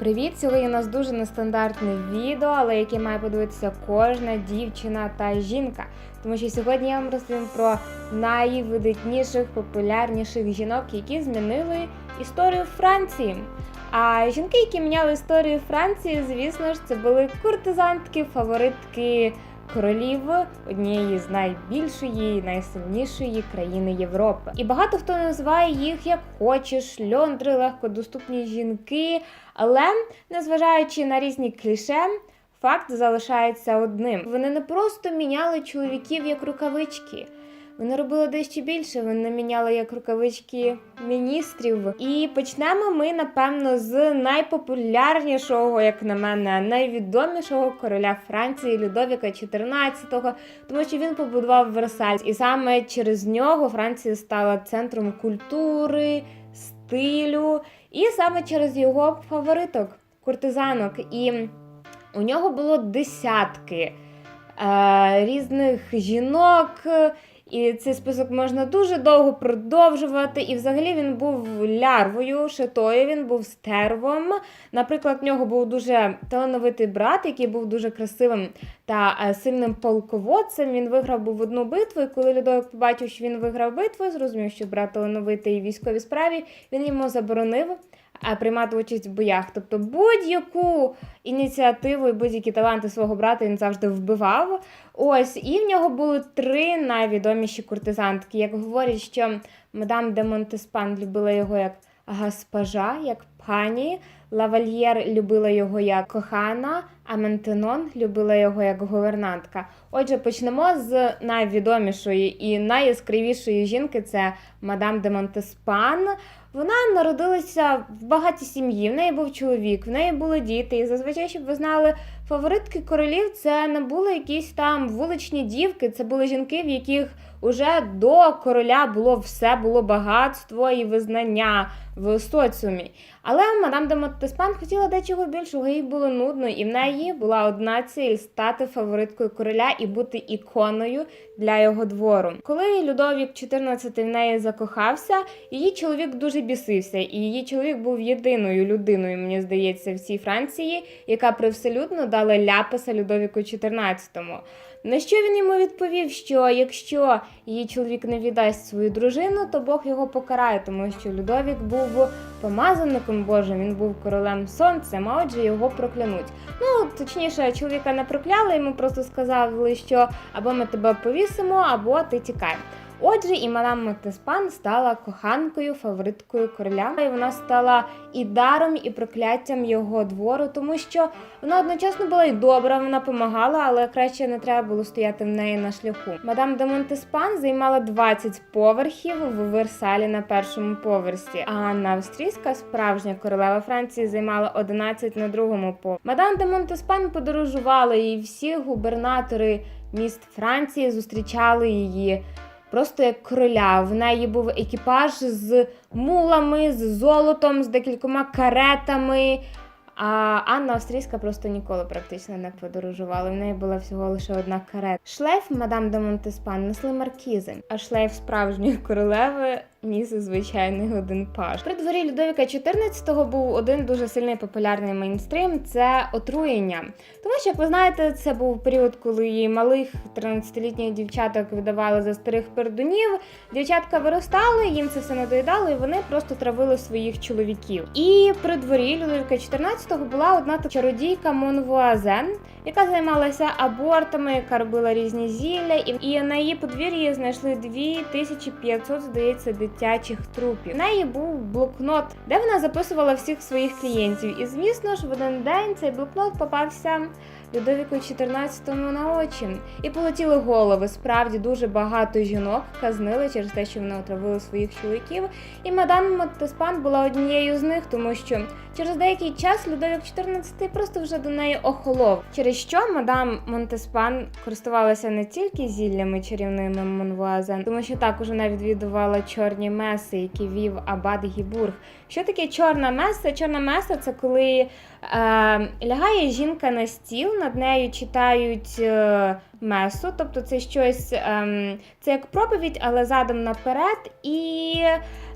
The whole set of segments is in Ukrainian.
Привіт! Сьогодні у нас дуже нестандартне відео, але яке має подивитися кожна дівчина та жінка. Тому що сьогодні я вам розповім про найвидатніших, популярніших жінок, які змінили історію Франції. А жінки, які міняли історію Франції, звісно ж, це були куртизантки, фаворитки королів однієї з найбільшої, найсильнішої країни Європи. І багато хто називає їх як хочеш, льондри, легкодоступні жінки. Але незважаючи на різні кліше, факт залишається одним: вони не просто міняли чоловіків як рукавички. Вони робили дещо більше. Вони міняли як рукавички міністрів. І почнемо ми, напевно, з найпопулярнішого, як на мене, найвідомішого короля Франції Людовіка XIV, тому що він побудував Версаль, і саме через нього Франція стала центром культури, стилю, і саме через його фавориток, куртизанок. І у нього було десятки е, різних жінок. І цей список можна дуже довго продовжувати. І взагалі він був лярвою, шитою, він був стервом. Наприклад, в нього був дуже талановитий брат, який був дуже красивим та е, сильним полководцем. Він виграв був одну битву. І коли Людовик побачив, що він виграв битву, зрозумів, що брат талановитий військовій справі, він йому заборонив. Е, Приймати участь в боях, тобто будь-яку ініціативу і будь-які таланти свого брата він завжди вбивав. Ось, і в нього були три найвідоміші куртизантки. Як говорять, що мадам де Монтеспан любила його як гаспажа, як пані. Лавальєр любила його як кохана, а Ментенон любила його як гувернантка. Отже, почнемо з найвідомішої і найяскравішої жінки це мадам де Монтеспан. Вона народилася в багатій сім'ї, в неї був чоловік, в неї були діти. І зазвичай, щоб ви знали, фаворитки королів це не були якісь там вуличні дівки, це були жінки, в яких уже до короля було все, було багатство і визнання в соціумі. Але мадам де Монтеспан хотіла дечого більшого, їй було нудно, і в неї була одна ціль стати фавориткою короля і бути іконою для його двору. Коли Людовік 14 в неї закохався, її чоловік дуже бісився, і її чоловік був єдиною людиною, мені здається, в цій Франції, яка привселюдно дала ляпаса Людовіку XIV. На що він йому відповів, що якщо її чоловік не віддасть свою дружину, то Бог його покарає, тому що Людовік був помазаником Божим, він був королем сонцем, а отже його проклянуть. Ну, точніше, чоловіка не прокляли, йому просто сказали, що або ми тебе повісимо, або ти тікай. Отже, і мадам Монтеспан стала коханкою, фавориткою короля, і вона стала і даром, і прокляттям його двору, тому що вона одночасно була і добра, вона допомагала, але краще не треба було стояти в неї на шляху. Мадам де Монтеспан займала 20 поверхів в Версалі на першому поверсі. А Анна Австрійська, справжня королева Франції, займала 11 на другому поверсі. Мадам де Монтеспан подорожувала, і всі губернатори міст Франції зустрічали її. Просто як короля. В неї був екіпаж з мулами, з золотом, з декількома каретами. А Анна Австрійська просто ніколи практично не подорожувала. В неї була всього лише одна карета. Шлейф мадам де Монтеспан несли маркізи, а шлейф справжньої королеви ніс звичайний один паж. При дворі Людовіка XIV був один дуже сильний популярний мейнстрім це отруєння. Тому що, як ви знаєте, це був період, коли малих 13-літніх дівчаток видавали за старих пердунів. Дівчатка виростали, їм це все надоїдало, і вони просто травили своїх чоловіків. І при дворі Людовіка XIV була одна чародійка Монвуазен, яка займалася абортами, яка робила різні зілля, і на її подвір'ї знайшли 2500, здається, дитячих трупів. В неї був блокнот, де вона записувала всіх своїх клієнтів. І звісно ж, в один день цей блокнот попався. Людовіку XIV на очі і полетіли голови. Справді дуже багато жінок казнили через те, що вони отравили своїх чоловіків. І мадам Монтеспан була однією з них, тому що через деякий час Людовік XIV просто вже до неї охолов. Через що мадам Монтеспан користувалася не тільки зіллями чарівними Монвуазен, тому що також вона відвідувала чорні меси, які вів Абат Гібург. Що таке чорна меса? Чорна меса це коли лягає жінка на стіл над нею читають е, месу, тобто це щось, ем, це як проповідь, але задом наперед. І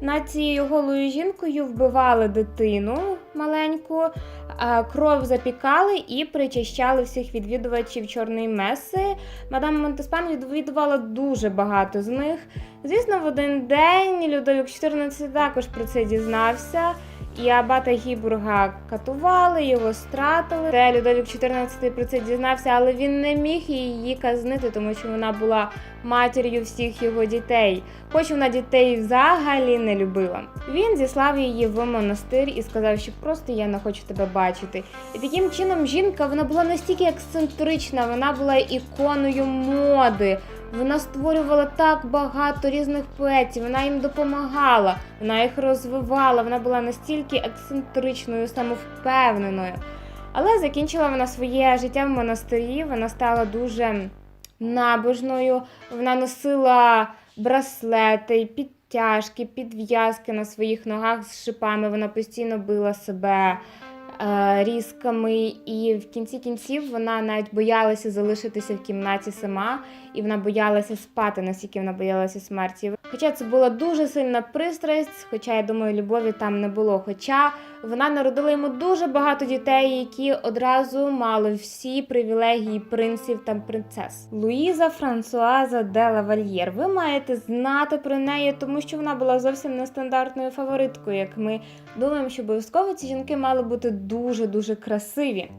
над цією голою жінкою вбивали дитину маленьку, е, кров запікали і причащали всіх відвідувачів чорної меси. Мадам Монтеспан відвідувала дуже багато з них. Звісно, в один день Людовік XIV також про це дізнався. І абата Гібурга катували, його стратили. Те Людовік XIV про це дізнався, але він не міг її казнити, тому що вона була матір'ю всіх його дітей. Хоч вона дітей взагалі не любила. Він зіслав її в монастир і сказав, що просто я не хочу тебе бачити. І таким чином жінка вона була настільки ексцентрична, вона була іконою моди. Вона створювала так багато різних поетів, вона їм допомагала, вона їх розвивала, вона була настільки ексцентричною, самовпевненою. Але закінчила вона своє життя в монастирі, вона стала дуже набожною, вона носила браслети, підтяжки, підв'язки на своїх ногах з шипами, вона постійно била себе різками, і в кінці кінців вона навіть боялася залишитися в кімнаті сама, і вона боялася спати, наскільки вона боялася смерті. Хоча це була дуже сильна пристрасть, хоча я думаю, любові там не було. Хоча вона народила йому дуже багато дітей, які одразу мали всі привілегії принців та принцес. Луїза Франсуаза де Лавальєр. Ви маєте знати про неї, тому що вона була зовсім нестандартною фавориткою. Як ми думаємо, що обов'язково ці жінки мали бути дуже дуже красиві.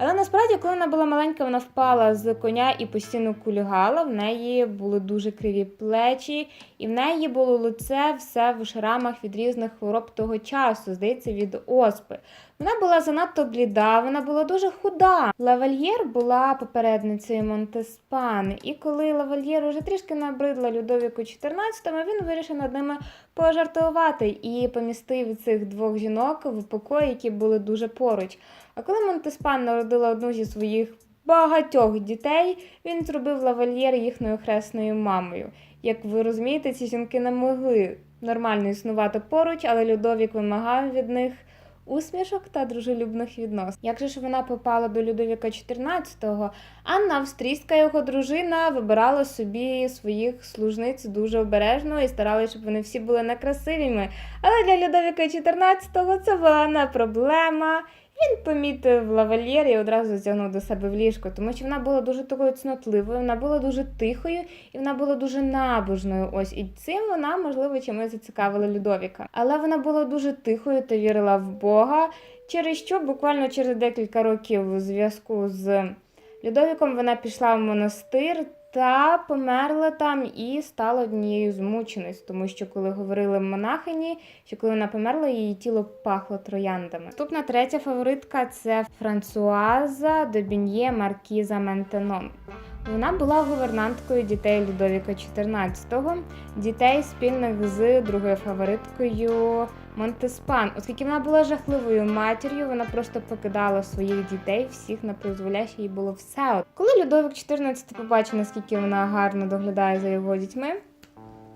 Але насправді, коли вона була маленька, вона впала з коня і постійно кульгала. В неї були дуже криві плечі, і в неї було лице все в шрамах від різних хвороб того часу, здається, від оспи. Вона була занадто бліда, вона була дуже худа. Лавальєр була попередницею Монтеспан, і коли Лавальєр уже трішки набридла Людовіку XIV, він вирішив над ними пожартувати і помістив цих двох жінок в покої, які були дуже поруч. А коли Монтеспан народила одну зі своїх багатьох дітей, він зробив лавальєр їхньою хресною мамою. Як ви розумієте, ці жінки не могли нормально існувати поруч, але Людовік вимагав від них усмішок та дружелюбних відносин. Як же ж вона попала до Людовіка XIV, Анна Австрійська, його дружина, вибирала собі своїх служниць дуже обережно і старалася, щоб вони всі були некрасивими. Але для Людовіка XIV це була не проблема. Він помітив лавальєр і одразу затягнув до себе в ліжко, тому що вона була дуже такою цнотливою, вона була дуже тихою і вона була дуже набожною. Ось і цим вона, можливо, чимось зацікавила Людовіка. Але вона була дуже тихою та вірила в Бога, через що буквально через декілька років у зв'язку з Людовіком вона пішла в монастир. Та померла там і стала однією з мучениць, тому що коли говорили монахині, що коли вона померла, її тіло пахло трояндами. Наступна третя фаворитка це Франсуаза Добін'є Маркіза Ментенон. Вона була гувернанткою дітей Людовіка XIV, дітей спільних з другою фавориткою Монтеспан. Оскільки вона була жахливою матір'ю, вона просто покидала своїх дітей, всіх на призволяще їй було все. Коли Людовік XIV побачив, наскільки вона гарно доглядає за його дітьми,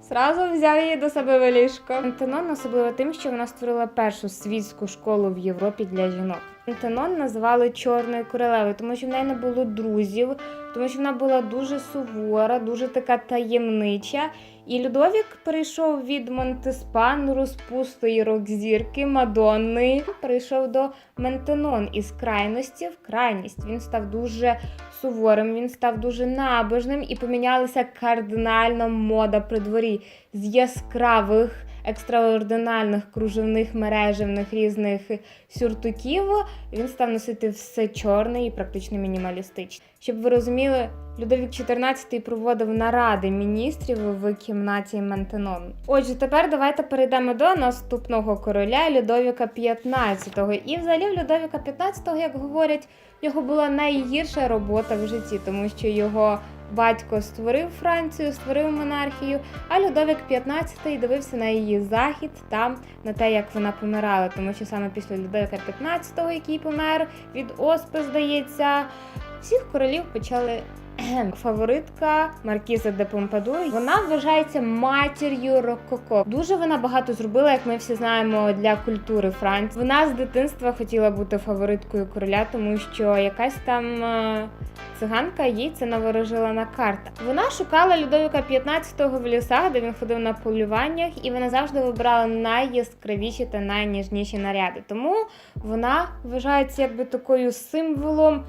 Зразу взяв її до себе в ліжко. Антенон особливо тим, що вона створила першу світську школу в Європі для жінок. Антенон називали чорною королевою, тому що в неї не було друзів, тому що вона була дуже сувора, дуже така таємнича. І Людовік перейшов від Монтеспан, розпустої рок-зірки, Мадонни, перейшов до Ментенон із крайності в крайність. Він став дуже суворим, він став дуже набожним і помінялася кардинально мода при дворі з яскравих. Екстраординарних кружевних мережевних різних сюртуків він став носити все чорне і практично мінімалістичне. Щоб ви розуміли, Людовік XIV проводив наради міністрів в кімнаті Ментенон. Отже, тепер давайте перейдемо до наступного короля Людовіка XV. І взагалі в Людовіка XV, як говорять, його була найгірша робота в житті, тому що його батько створив Францію, створив монархію, а Людовік XV дивився на її захід та на те, як вона помирала, тому що саме після Людовіка XV, який помер від оспи, здається, всіх королів почали фаворитка Маркіза де Помпадур. Вона вважається матір'ю Рококо. Дуже вона багато зробила, як ми всі знаємо, для культури Франції. Вона з дитинства хотіла бути фавориткою короля, тому що якась там. е, Циганка їй це наворожила на картах. Вона шукала Людовіка 15-го в лісах, де він ходив на полюваннях, і вона завжди вибирала найяскравіші та найніжніші наряди. Тому вона вважається якби такою символом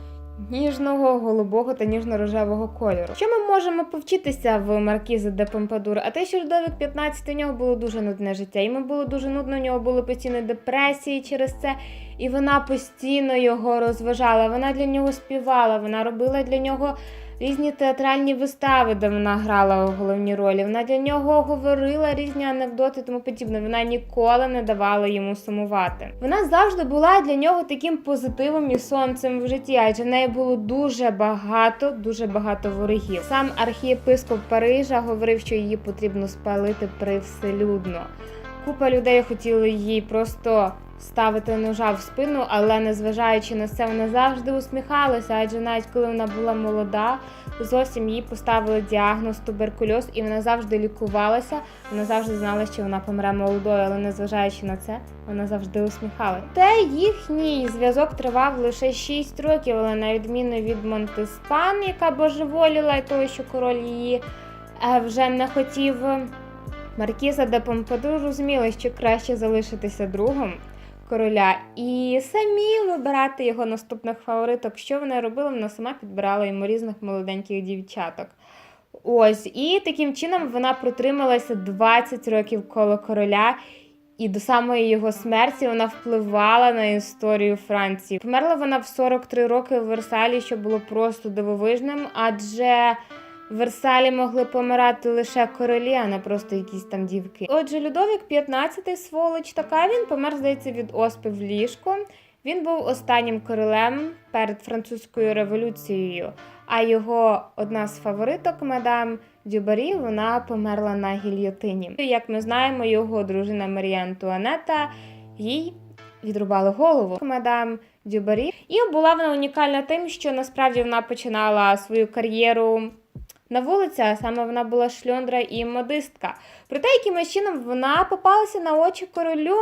ніжного, голубого та ніжно-рожевого кольору. Що ми можемо повчитися в Маркізи де Помпадур? А те, що Людовік 15 у нього було дуже нудне життя. Йому було дуже нудно, у нього були постійні депресії через це. І вона постійно його розважала. Вона для нього співала, вона робила для нього різні театральні вистави, де вона грала головні ролі. Вона для нього говорила різні анекдоти, тому подібне. Вона ніколи не давала йому сумувати. Вона завжди була для нього таким позитивом і сонцем в житті, адже в неї було дуже багато, дуже багато ворогів. Сам архієпископ Парижа говорив, що її потрібно спалити привселюдно. Купа людей хотіли їй просто ставити ножа в спину, але незважаючи на це, вона завжди усміхалася, адже навіть коли вона була молода, зовсім їй поставили діагноз туберкульоз, і вона завжди лікувалася. Вона завжди знала, що вона помре молодою, але незважаючи на це, вона завжди усміхалася. Те їхній зв'язок тривав лише 6 років, але на відміну від Монтеспан, яка божеволіла, і того, що король її е, вже не хотів. Маркіза де Помпадур розуміла, що краще залишитися другом короля і самі вибирати його наступних фавориток. Що вона робила? Вона сама підбирала йому різних молоденьких дівчаток. Ось, і таким чином вона протрималася 20 років коло короля. І до самої його смерті вона впливала на історію Франції. Померла вона в 43 роки в Версалі, що було просто дивовижним, адже в Версалі могли помирати лише королі, а не просто якісь там дівки. Отже, Людовік 15-й сволоч така він помер, здається, від оспи в ліжку. Він був останнім королем перед французькою революцією. А його одна з фавориток, мадам Дюбарі, вона померла на гільйотині. Як ми знаємо, його дружина Марія Антуанета їй відрубали голову. Мадам Дюбарі. І була вона унікальна тим, що насправді вона починала свою кар'єру на вулиці, а саме вона була шльондра і модистка. Проте, якимось чином вона попалася на очі королю,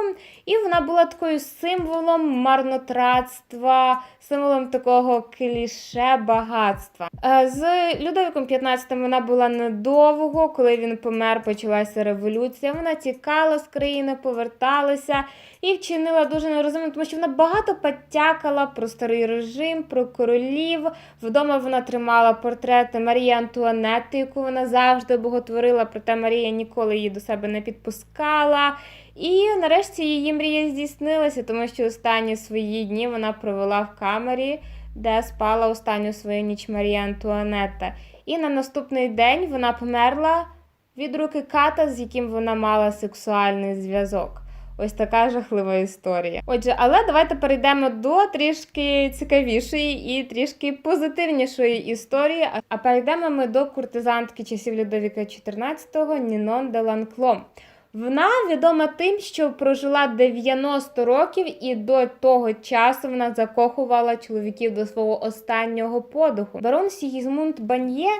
і вона була такою символом марнотратства, символом такого кліше багатства. Е, З Людовіком 15 вона була недовго. Коли він помер, почалася революція. Вона тікала з країни, поверталася і вчинила дуже нерозумно, тому що вона багато потякала про старий режим, про королів. Вдома вона тримала портрети Марії Антуанетти, яку вона завжди боготворила, проте Марія ніколи її до себе не підпускала. І нарешті її мрія здійснилася, тому що останні свої дні вона провела в камері, де спала останню свою ніч Марія Антуанетта. І на наступний день вона померла від руки ката, з яким вона мала сексуальний зв'язок. Ось така жахлива історія. Отже, але давайте перейдемо до трішки цікавішої і трішки позитивнішої історії. А- перейдемо ми до куртизантки часів Людовіка XIV Нінон де Ланкло. Вона відома тим, що прожила 90 років, і до того часу вона закохувала чоловіків до свого останнього подиху. Барон Сігізмунд Бан'є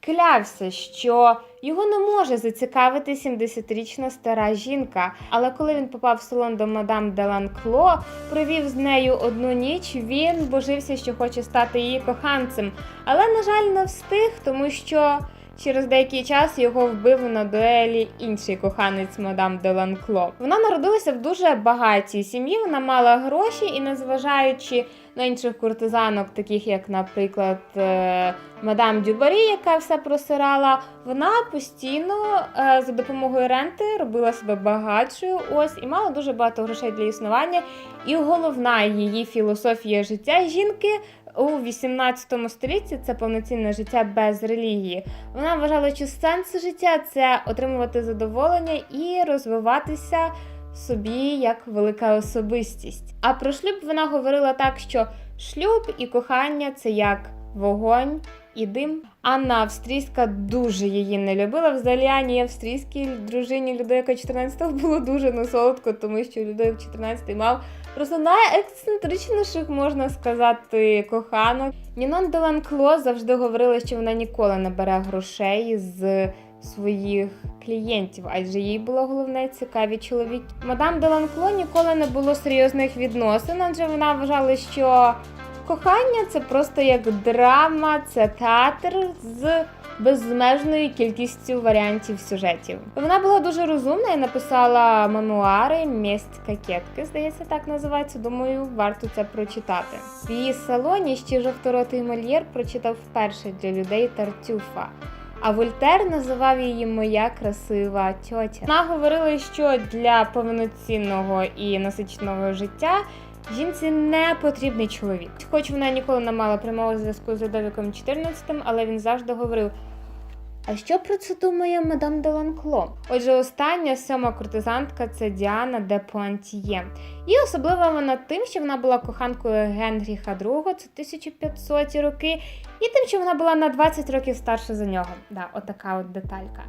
клявся, що його не може зацікавити 70-річна стара жінка. Але коли він попав в салон до мадам Деланкло, провів з нею одну ніч, він божився, що хоче стати її коханцем. Але, на жаль, не встиг, тому що через деякий час його вбив на дуелі інший коханець мадам де Ланкло. Вона народилася в дуже багатій сім'ї, вона мала гроші і, незважаючи на інших куртизанок, таких як, наприклад, е, мадам Дюбарі, яка все просирала, вона постійно е, за допомогою ренти робила себе багатшою. Ось і мала дуже багато грошей для існування. І головна її філософія життя жінки у 18 столітті це повноцінне життя без релігії. Вона вважала, що сенс життя це отримувати задоволення і розвиватися собі як велика особистість. А про шлюб вона говорила так, що шлюб і кохання це як вогонь і дим. Анна Австрійська дуже її не любила. Взагалі Ані Австрійській дружині Людовика XIV було дуже несолодко, тому що Людовик XIV мав Просто найексцентричніших, можна сказати, коханок. Нінон Деланкло завжди говорила, що вона ніколи не бере грошей з своїх клієнтів, адже їй було головне цікаві чоловіки. Мадам Деланкло ніколи не було серйозних відносин, адже вона вважала, що кохання це просто як драма, це театр з безмежною кількістю варіантів сюжетів. Вона була дуже розумна і написала мемуари Месть кокетки, здається, так називається. Думаю, варто це прочитати. В її салоні ще жовторотий мольєр прочитав вперше для людей Тартюфа. А Вольтер називав її моя красива тьотя. Вона говорила, що для повноцінного і насиченого життя жінці не потрібний чоловік. Хоч вона ніколи не мала прямого зв'язку з Людовіком XIV, але він завжди говорив. А що про це думає мадам де Ланкло? Отже, остання сьома куртизантка це Діана де Пуантіє. І особлива вона тим, що вона була коханкою Генріха II, це 1500 роки, і тим, що вона була на 20 років старша за нього. Да, отака от деталька.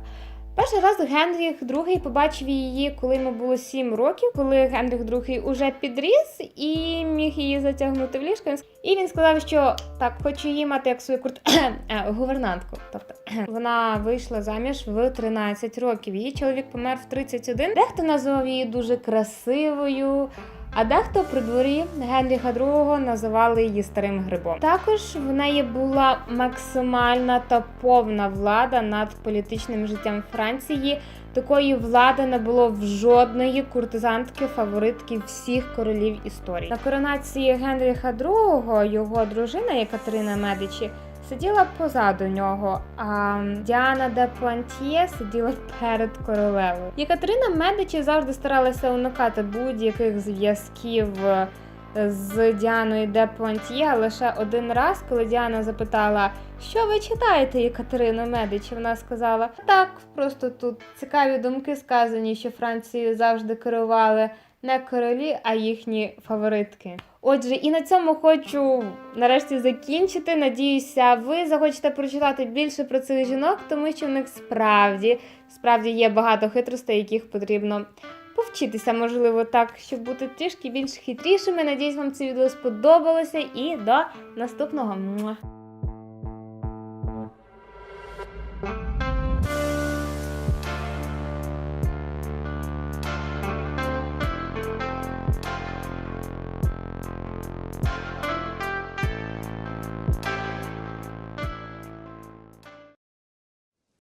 Перший раз Генріх II побачив її, коли йому було 7 років, коли Генріх II уже підріс і міг її затягнути в ліжко. І він сказав, що так, хочу її мати як свою курт... е, гувернантку. Тобто вона вийшла заміж в 13 років. Її чоловік помер в 31. Дехто назвав її дуже красивою. А дехто при дворі Генріха II називали її старим грибом. Також в неї була максимальна та повна влада над політичним життям Франції. Такої влади не було в жодної куртизантки, фаворитки всіх королів історії. На коронації Генріха II його дружина Екатерина Медичі сиділа позаду нього, а Діана де Пуантьє сиділа перед королевою. Єкатерина Медичі завжди старалася уникати будь-яких зв'язків з Діаною де Пуантьє. Лише один раз, коли Діана запитала, що ви читаєте, Єкатерину Медичі, вона сказала: так, просто тут цікаві думки сказані, що Францією завжди керували не королі, а їхні фаворитки. Отже, і на цьому хочу нарешті закінчити. Надіюся, ви захочете прочитати більше про цих жінок, тому що в них справді справді є багато хитростей, яких потрібно повчитися, можливо, так, щоб бути трішки більш хитрішими. Надіюсь, вам це відео сподобалося і до наступного.